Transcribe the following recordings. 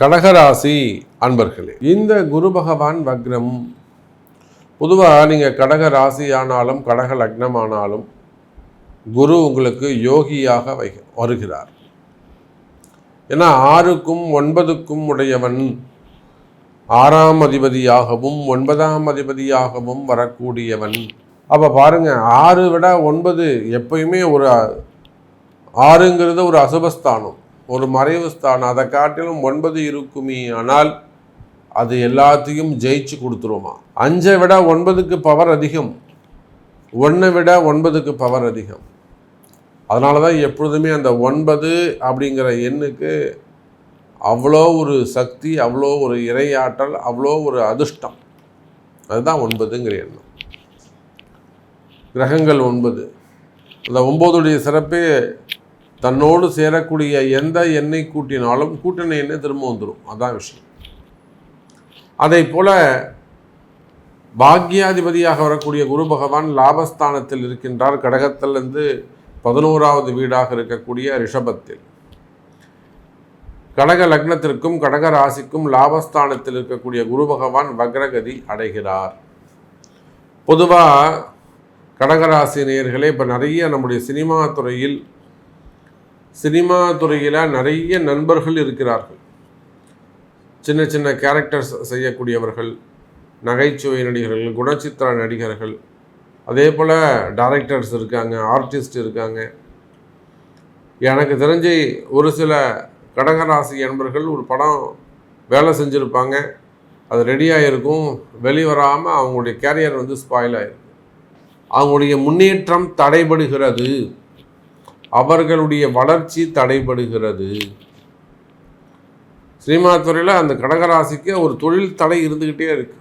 கடகராசி அன்பர்களே இந்த குரு பகவான் வக்ரம் பொதுவாக நீங்கள் கடக ராசி ஆனாலும் கடக லக்னம் ஆனாலும் குரு உங்களுக்கு யோகியாக வை வருகிறார். ஏன்னா ஆறுக்கும் ஒன்பதுக்கும் உடையவன் ஆறாம் அதிபதியாகவும் ஒன்பதாம் அதிபதியாகவும் வரக்கூடியவன். அப்போ பாருங்க ஆறு விட ஒன்பது எப்பயுமே ஒரு ஆறுங்கிறது ஒரு அசுபஸ்தானம். ஒரு மறைவு ஸ்தானம். அதை காட்டிலும் ஒன்பது இருக்குமே. ஆனால் அது எல்லாத்தையும் ஜெயிச்சு கொடுத்துருமா? அஞ்சை விட ஒன்பதுக்கு பவர் அதிகம். ஒன்றை விட ஒன்பதுக்கு பவர் அதிகம். அதனால தான் எப்பொழுதுமே அந்த ஒன்பது அப்படிங்கிற எண்ணுக்கு அவ்வளோ ஒரு சக்தி அவ்வளோ ஒரு இறையாற்றல் அவ்வளோ ஒரு அதிர்ஷ்டம். அதுதான் ஒன்பதுங்கிற எண்ணம். கிரகங்கள் ஒன்பது. அந்த ஒம்போதுடைய சிறப்பே தன்னோடு சேரக்கூடிய எந்த எண்ணெய் கூட்டினாலும் கூட்டணி எண்ணெய் திரும்ப வந்துடும். அதான் விஷயம். அதை போல பாக்யாதிபதியாக வரக்கூடிய குரு பகவான் லாபஸ்தானத்தில் இருக்கின்றார். கடகத்திலிருந்து பதினோராவது வீடாக இருக்கக்கூடிய ரிஷபத்தில். கடக லக்னத்திற்கும் கடக ராசிக்கும் லாபஸ்தானத்தில் இருக்கக்கூடிய குரு பகவான் வக்ரகதி அடைகிறார். பொதுவாக கடகராசி நேயர்களே இப்போ நிறைய நம்முடைய சினிமா துறையில் சினிமா துறையில் நிறைய நண்பர்கள் இருக்கிறார்கள். சின்ன சின்ன கேரக்டர்ஸ் செய்யக்கூடியவர்கள் நகைச்சுவை நடிகர்கள் குணச்சித்திர நடிகர்கள் அதே போல் டைரக்டர்ஸ் இருக்காங்க ஆர்டிஸ்ட் இருக்காங்க. எனக்கு தெரிஞ்சு ஒரு சில கடகராசி நண்பர்கள் ஒரு படம் வேலை செஞ்சுருப்பாங்க. அது ரெடியாக இருக்கும் வெளிவராமல் அவங்களுடைய கேரியர் வந்து ஸ்பாயில் ஆகிருக்கும் அவங்களுடைய முன்னேற்றம் தடைபடுகிறது. அவர்களுடைய வளர்ச்சி தடைபடுகிறது. சினிமா துறையில் அந்த கடகராசிக்கு ஒரு தொழில் தடை இருந்துக்கிட்டே இருக்கு.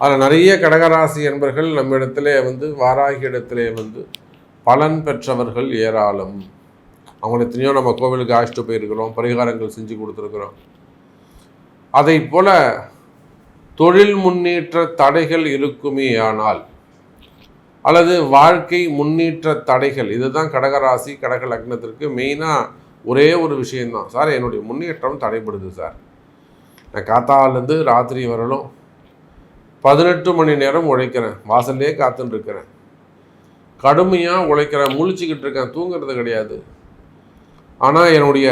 அதில் நிறைய கடகராசி என்பர்கள் நம்ம இடத்துல வந்து வாராகி இடத்துல வந்து பலன் பெற்றவர்கள் ஏராளம். அவங்களை எத்தனையோ நம்ம கோவிலுக்கு அழைச்சிட்டு போயிருக்கிறோம் பரிகாரங்கள் செஞ்சு கொடுத்துருக்குறோம். அதை போல தொழில் முன்னேற்ற தடைகள் இருக்குமே ஆனால் அல்லது வாழ்க்கை முன்னேற்ற தடைகள் இதுதான் கடகராசி கடக லக்னத்திற்கு மெயினாக ஒரே ஒரு விஷயந்தான் சார் என்னுடைய முன்னேற்றம் தடைபடுது சார். நான் காத்தாலேருந்து ராத்திரி வரலும் பதினெட்டு மணி நேரம் உழைக்கிறேன். வாசல்லே காத்துன்னு இருக்கிறேன் கடுமையாக உழைக்கிறேன். முழிச்சுக்கிட்டு இருக்கேன். தூங்குறது கிடையாது. ஆனால் என்னுடைய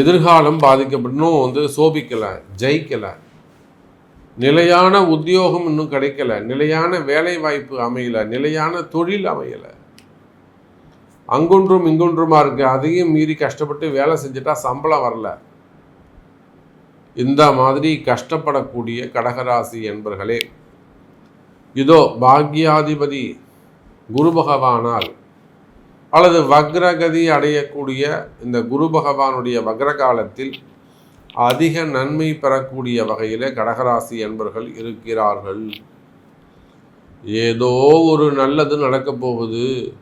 எதிர்காலம் பாதிக்கப்படணும் வந்து சோபிக்கலை ஜெயிக்கலை. நிலையான உத்தியோகம் இன்னும் கிடைக்கல. நிலையான வேலை வாய்ப்பு அமையல. நிலையான தொழில் அமையல. அங்கொன்றும் இங்கொன்றுமா இருக்கு. அதையும் மீறி கஷ்டப்பட்டு வேலை செஞ்சுட்டா சம்பளம் வரல. இந்த மாதிரி கஷ்டப்படக்கூடிய கடகராசி என்பர்களே இதோ பாக்யாதிபதி குரு பகவானால் அல்லது வக்ரகதி அடையக்கூடிய இந்த குரு பகவானுடைய வக்ர காலத்தில் அதிக நன்மை பெறக்கூடிய வகையில் கடகராசி என்பர்கள் இருக்கிறார்கள். ஏதோ ஒரு நல்லது நடக்கப் போகுது.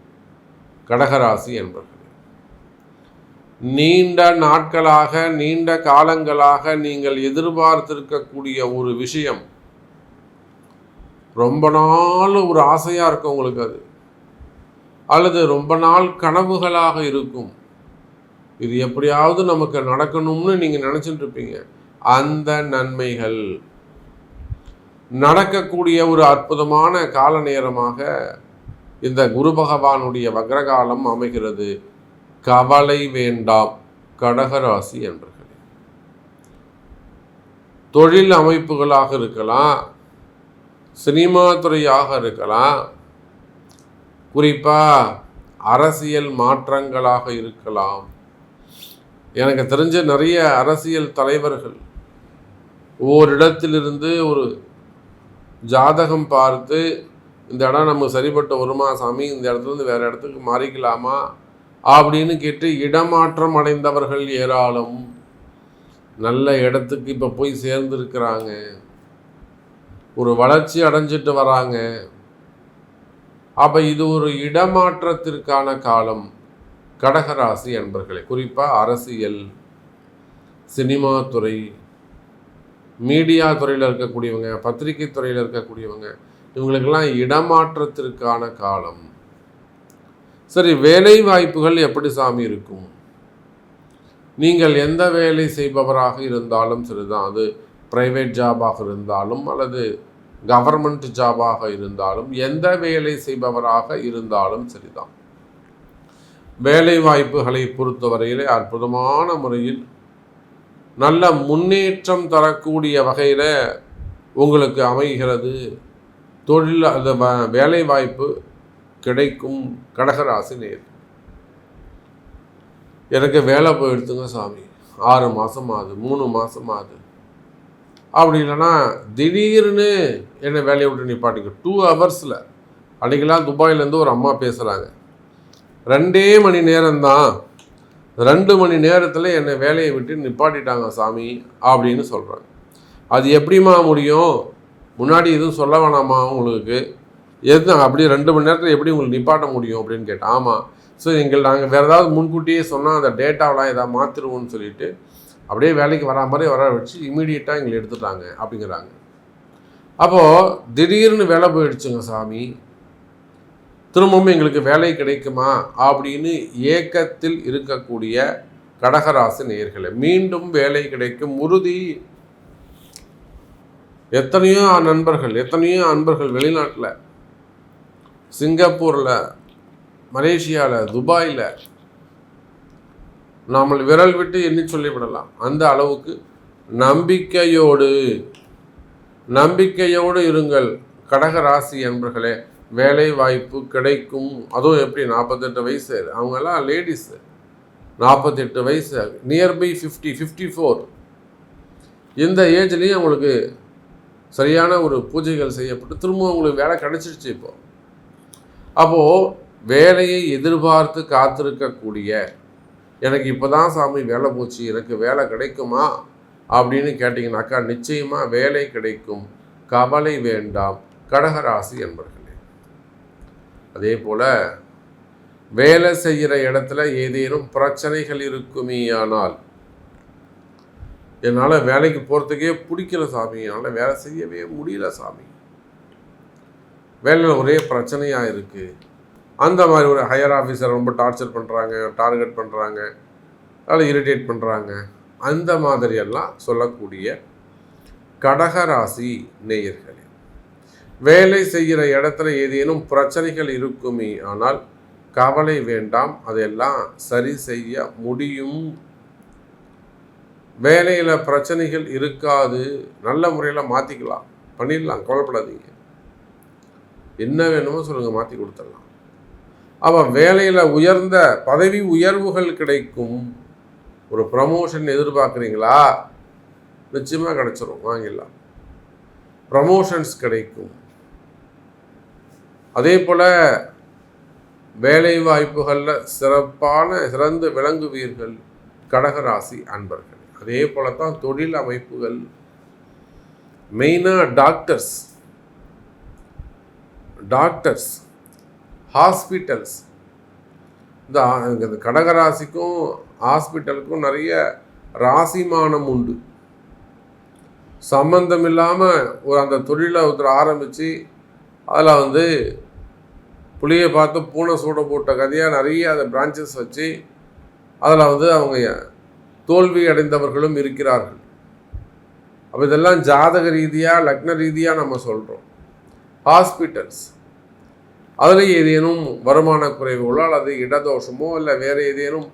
கடகராசி என்பர்கள். நீண்ட நாட்களாக நீண்ட காலங்களாக நீங்கள் எதிர்பார்த்திருக்கக்கூடிய ஒரு விஷயம். ரொம்ப நாள் ஒரு ஆசையாக இருக்கும் உங்களுக்கு அது. அல்லது ரொம்ப நாள் கனவுகளாக இருக்கும். இது எப்படியாவது நமக்கு நடக்கணும்னு நீங்கள் நினச்சிட்டு இருப்பீங்க அந்த நன்மைகள். நடக்கக்கூடிய ஒரு அற்புதமான கால நேரமாக இந்த குரு பகவானுடைய வக்ரகாலம் அமைகிறது. கவலை வேண்டாம் கடகராசி என்பர்களே தொழில் அமைப்புகளாக இருக்கலாம் சினிமா துறையாக இருக்கலாம் குறிப்பாக அரசியல் மாற்றங்களாக இருக்கலாம். எனக்கு தெரிஞ்ச நிறைய அரசியல் தலைவர்கள் ஒவ்வொரு இடத்திலிருந்து ஒரு ஜாதகம் பார்த்து இந்த இடம் நமக்கு சரிப்பட்டு வருமா சாமி? இந்த இடத்துல இருந்து இடத்துக்கு மாறிக்கலாமா? அப்படின்னு கேட்டு இடமாற்றம் அடைந்தவர்கள் ஏராளம். நல்ல இடத்துக்கு இப்போ போய் சேர்ந்துருக்கிறாங்க. ஒரு வளர்ச்சி அடைஞ்சிட்டு வராங்க. அப்போ இது ஒரு இடமாற்றத்திற்கான காலம். கடகராசி அன்பர்களே குறிப்பாக அரசியல் சினிமா துறை மீடியா துறையில் இருக்கக்கூடியவங்க பத்திரிகை துறையில் இருக்கக்கூடியவங்க இவங்களுக்கெல்லாம் இடமாற்றத்திற்கான காலம். சரி வேலை வாய்ப்புகள் எப்படி சாமி இருக்கும்? நீங்கள் எந்த வேலை செய்பவராக இருந்தாலும் சரிதான். அது பிரைவேட் ஜாபாக இருந்தாலும் அல்லது கவர்மெண்ட் ஜாபாக இருந்தாலும் எந்த வேலை செய்பவராக இருந்தாலும் சரிதான். வேலை வாய்ப்புகளை பொறுத்தவரையிலே அற்புதமான முறையில் நல்ல முன்னேற்றம் தரக்கூடிய வகையில் உங்களுக்கு அமைகிறது. தொழில் அந்த வேலை வாய்ப்பு கிடைக்கும் கடகராசி நேர் எனக்கு வேலை போயிடுத்துங்க சாமி. ஆறு மாதம் ஆகுது மூணு மாதம் ஆகுது. அப்படி இல்லைன்னா திடீர்னு என்னை வேலையை விட்டு நிப்பாட்டிக்க. டூ ஹவர்ஸில் அன்றைக்கெல்லாம் துபாயிலேருந்து ஒரு அம்மா பேசுகிறாங்க ரெண்டே மணி நேரம்தான். ரெண்டு மணி நேரத்தில் என்னை வேலையை விட்டு நிப்பாட்டிட்டாங்க சாமி அப்படின்னு சொல்கிறாங்க அது எப்படிம்மா முடியும்? முன்னாடி எதுவும் சொல்ல வேணாமா உங்களுக்கு? எது அப்படி ரெண்டு மணி நேரத்தில் எப்படி உங்களுக்கு நிப்பாட்ட முடியும் அப்படின்னு கேட்டேன் ஆமாம் ஸோ எங்கள் நாங்கள் வேறு ஏதாவது முன்கூட்டியே சொன்னால் அந்த டேட்டாவெலாம் ஏதாவது மாற்றிடுவோம்னு சொல்லிட்டு அப்படியே வேலைக்கு வரா மாதிரி வர வச்சு இமீடியட்டாக எங்களை எடுத்துட்டாங்க அப்படிங்கிறாங்க. அப்போது திடீர்னு வேலை போயிடுச்சுங்க சாமி. திரும்பவும் எங்களுக்கு வேலை கிடைக்குமா? அப்படின்னு ஏக்கத்தில் இருக்கக்கூடிய கடகராசி நேர்களை மீண்டும் வேலை கிடைக்கும் உறுதி. எத்தனையோ நண்பர்கள் எத்தனையோ அன்பர்கள் வெளிநாட்டில் சிங்கப்பூரில் மலேசியாவில் துபாயில் நாமல் விரல் விட்டு எண்ணி சொல்லிவிடலாம். அந்த அளவுக்கு நம்பிக்கையோடு நம்பிக்கையோடு இருங்கள் கடகராசி அன்பர்களே. வேலை வாய்ப்பு கிடைக்கும். அதுவும் எப்படி? நாற்பத்தெட்டு வயசு. அவங்கெல்லாம் லேடிஸு நாற்பத்தெட்டு வயசு. நியர்பை ஃபிஃப்டி ஃபிஃப்டி ஃபோர் இந்த ஏஜ்லேயும் அவங்களுக்கு சரியான ஒரு பூஜைகள் செய்யப்பட்டு திரும்ப அவங்களுக்கு வேலை கிடைச்சிருச்சு இப்போ. அப்போது வேலையை எதிர்பார்த்து காத்திருக்கக்கூடிய எனக்கு இப்போ தான் சாமி வேலை போச்சு எனக்கு வேலை கிடைக்குமா? அப்படின்னு கேட்டிங்கனாக்கா நிச்சயமாக வேலை கிடைக்கும். கவலை வேண்டாம். கடகராசி என்பர்கள். அதே போல் வேலை செய்கிற இடத்துல ஏதேனும் பிரச்சனைகள் இருக்குமேயானால் என்னால் வேலைக்கு போகிறதுக்கே பிடிக்கல சாமி. என்னால் வேலை செய்யவே முடியல சாமி. வேலையில் ஒரே பிரச்சனையாக இருக்குது அந்த மாதிரி ஒரு ஹையர் ஆஃபீஸர் ரொம்ப டார்ச்சர் பண்ணுறாங்க டார்கெட் பண்ணுறாங்க அதில் இரிட்டேட் பண்ணுறாங்க அந்த மாதிரியெல்லாம் சொல்லக்கூடிய கடகராசி நேயர்கள். வேலை செய்கிற இடத்துல ஏதேனும் பிரச்சனைகள் இருக்குமே ஆனால் கவலை வேண்டாம் அதையெல்லாம் சரி செய்ய முடியும். வேலையில் பிரச்சனைகள் இருக்காது நல்ல முறையில் மாற்றிக்கலாம் பண்ணிடலாம் கவலைப்படாதீங்க. என்ன வேணுமோ சொல்லுங்கள் மாற்றி கொடுத்துடலாம். அவன் வேலையில் உயர்ந்த பதவி உயர்வுகள் கிடைக்கும். ஒரு ப்ரமோஷன் எதிர்பார்க்குறீங்களா? நிச்சயமாக கிடைச்சிரும் வாங்கிடலாம். ப்ரமோஷன்ஸ் கிடைக்கும். அதே போல் வேலை வாய்ப்புகளில் சிறப்பான சிறந்து விளங்குவீர்கள் கடகராசி அன்பர்கள். அதே போல தான் தொழில் அமைப்புகள் மெயினாக டாக்டர்ஸ் டாக்டர்ஸ் ஹாஸ்பிட்டல்ஸ். இந்த கடகராசிக்கும் ஹாஸ்பிட்டலுக்கும் நிறைய ராசிமானம் உண்டு. சம்பந்தம் இல்லாமல் ஒரு அந்த தொழிலை ஒருத்தர் ஆரம்பித்து அதில் வந்து புளியை பார்த்து பூனை சூட போட்ட கதையாக நிறைய அந்த பிரான்ச்சஸ் வச்சு அதில் வந்து அவங்க தோல்வி அடைந்தவர்களும் இருக்கிறார்கள். அப்போ இதெல்லாம் ஜாதக ரீதியாக லக்ன ரீதியாக நம்ம சொல்கிறோம் ஹாஸ்பிட்டல்ஸ் அதில் ஏதேனும் வருமான குறைவுகளோ அல்லது இடதோஷமோ இல்லை வேறு ஏதேனும்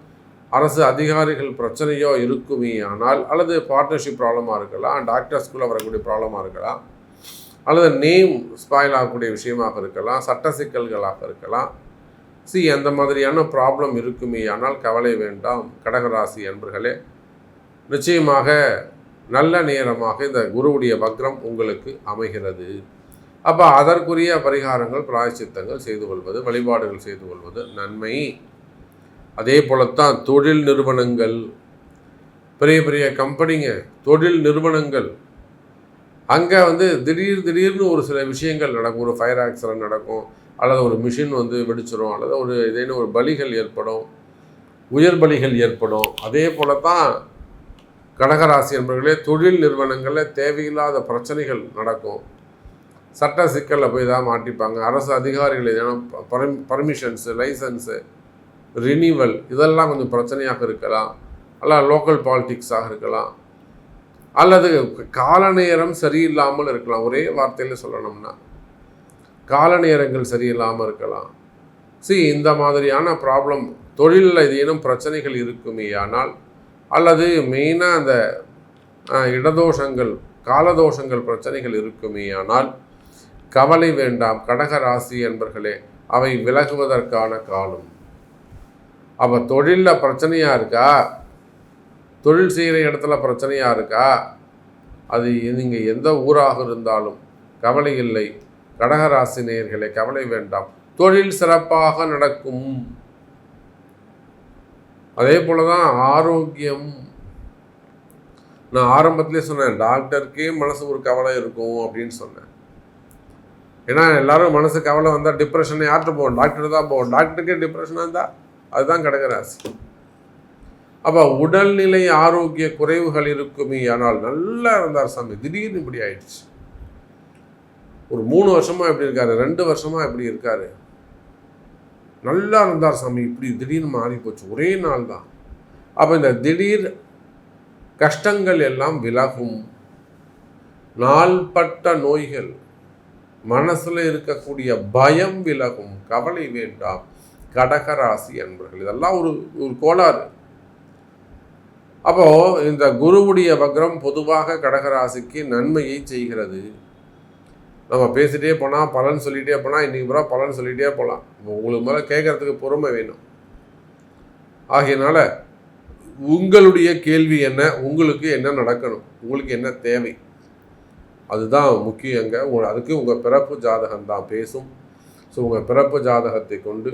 அரசு அதிகாரிகள் பிரச்சனையோ இருக்குமே ஆனால் அல்லது பார்ட்னர்ஷிப் ப்ராப்ளமாக இருக்கலாம் டாக்டர்ஸ்குள்ளே வரக்கூடிய ப்ராப்ளமாக இருக்கலாம் அல்லது நேம் ஸ்பாயில் ஆகக்கூடிய விஷயமாக இருக்கலாம் சட்ட சிக்கல்களாக இருக்கலாம். சி அந்த மாதிரியான ப்ராப்ளம் இருக்குமே. ஆனால் கவலை வேண்டாம் கடகராசி அன்பர்களே. நிச்சயமாக நல்ல நேரமாக இந்த குருவுடைய வக்ரம் உங்களுக்கு அமைகிறது. அப்போ அதற்குரிய பரிகாரங்கள் பிராயச்சித்தங்கள் செய்து கொள்வது வழிபாடுகள் செய்து கொள்வது நன்மை. அதே போலத்தான் தொழில் நிறுவனங்கள். பெரிய பெரிய கம்பெனிங்க தொழில் நிறுவனங்கள். அங்கே வந்து திடீர் திடீர்னு ஒரு சில விஷயங்கள் நடக்கும். ஒரு ஃபயர் ஆக்சிடென்ட் நடக்கும். அல்லது ஒரு மிஷின் வந்து வெடிச்சிடும் அல்லது ஒரு இதேன்னு ஒரு பலிகள் ஏற்படும். உயர் பலிகள் ஏற்படும். அதே போல தான் கடகராசி என்பவர்களே தொழில் நிறுவனங்களில் தேவையில்லாத பிரச்சனைகள் நடக்கும். சட்ட சிக்கலில் போய் தான் மாட்டிப்பாங்க. அரசு அதிகாரிகள் ஏன்னா பர்மிஷன்ஸு லைசன்ஸு ரினிவல் இதெல்லாம் கொஞ்சம் பிரச்சனையாக இருக்கலாம். அல்ல லோக்கல் பாலிட்டிக்ஸாக இருக்கலாம். அல்லது கால நேரம் சரியில்லாமல் இருக்கலாம். ஒரே வார்த்தையில் சொல்லணும்னா கால நேரங்கள் சரியில்லாமல் இருக்கலாம். சி இந்த மாதிரியான ப்ராப்ளம் தொழிலில் ஏதேனும் பிரச்சனைகள் இருக்குமே ஆனால் அல்லது மெயினாக அந்த இடதோஷங்கள் காலதோஷங்கள் பிரச்சனைகள் இருக்குமே ஆனால் கவலை வேண்டாம் கடக ராசி என்பர்களே அவை விலகுவதற்கான காலம். அப்போ தொழிலில் பிரச்சனையாக இருக்கா? தொழில் செய்கிற இடத்துல பிரச்சனையாக இருக்கா? அது நீங்கள் எந்த ஊராக இருந்தாலும் கவலை இல்லை. கடகராசி நேயர்களே கவலை வேண்டாம். தொழில் சிறப்பாக நடக்கும். அதே போல தான் ஆரோக்கியம். நான் ஆரம்பத்திலே சொன்னேன் டாக்டருக்கே மனசு ஒரு கவலை இருக்கும் அப்படின்னு சொன்னேன். ஏன்னா எல்லாரும் மனசு கவலை வந்தால் டிப்ரெஷனை யார்கிட்ட போவோம்? டாக்டர் தான் போவோம். டாக்டருக்கே டிப்ரெஷனாக இருந்தால் அதுதான் கடகராசி. அப்போ உடல்நிலை ஆரோக்கிய குறைவுகள் இருக்குமே ஆனால் நல்லா இருந்தார் சாமி. திடீர்னு இப்படி ஆயிடுச்சு. ஒரு மூணு வருஷமா எப்படி இருக்காரு ரெண்டு வருஷமா இப்படி இருக்காரு. நல்லா இருந்தார் சாமி இப்படி திடீர்னு மாறி போச்சு. ஒரே நாள் தான். அப்போ இந்த திடீர் கஷ்டங்கள் எல்லாம் விலகும். நாள்பட்ட நோய்கள் மனசில் இருக்கக்கூடிய பயம் விலகும். கவலை வேண்டாம். கடகராசி என்பர்கள் இதெல்லாம் ஒரு ஒரு கோளாறு. அப்போது இந்த குருவுடைய வக்ரம் பொதுவாக கடகராசிக்கு நன்மையை செய்கிறது. நம்ம பேசிட்டே போனால் பலன் சொல்லிகிட்டே போனால் இன்றைக்கி பூரா பலன் சொல்லிகிட்டே போகலாம் உங்களுக்கு மேலே கேட்கறதுக்கு பொறுமை வேணும். ஆகையினால உங்களுடைய கேள்வி என்ன உங்களுக்கு என்ன நடக்கணும் உங்களுக்கு என்ன தேவை அதுதான் முக்கியங்க. உங்கள் அதுக்கு உங்கள் பிறப்பு ஜாதகம் தான் பேசும். ஸோ உங்கள் பிறப்பு ஜாதகத்தை கொண்டு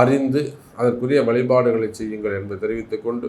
அறிந்து அதற்குரிய வழிபாடுகளை செய்யுங்கள் என்பதை தெரிவித்துக்கொண்டு